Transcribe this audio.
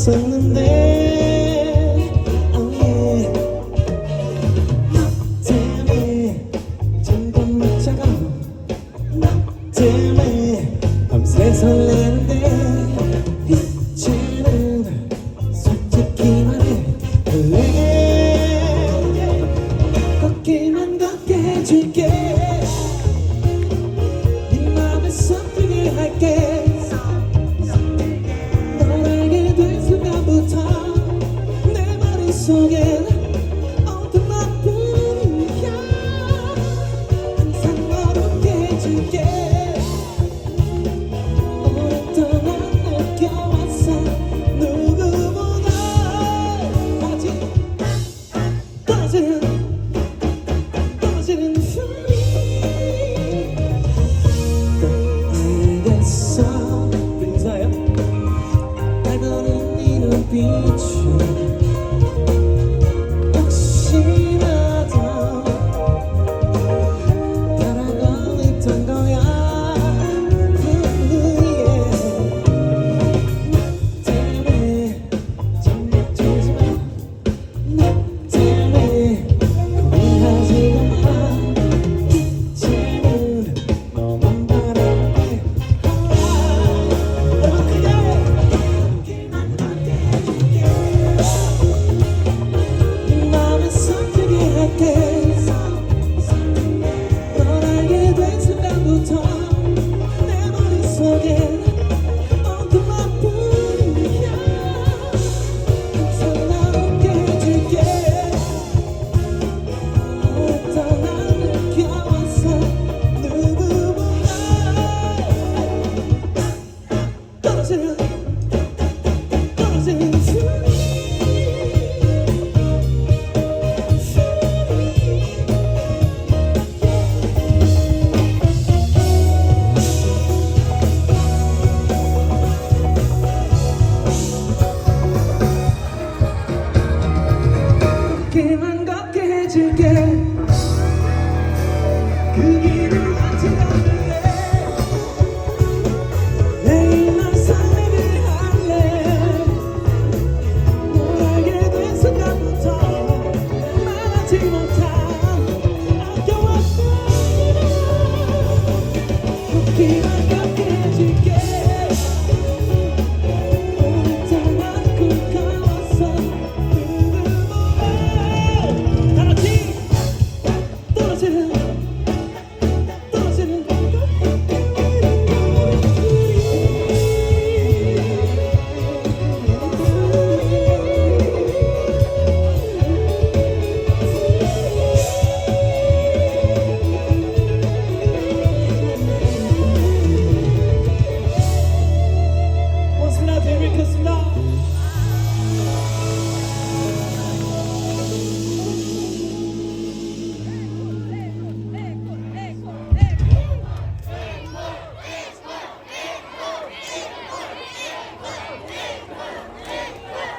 있었는데 oh yeah. 너 때문에 기만 걷게 해줄게. 그 길을 같이 가볼래. 내일 널 설레게 할래. 널 알게 된 순간부터 말하지 못한 아껴왔던 그 길만 걷게 해줄게.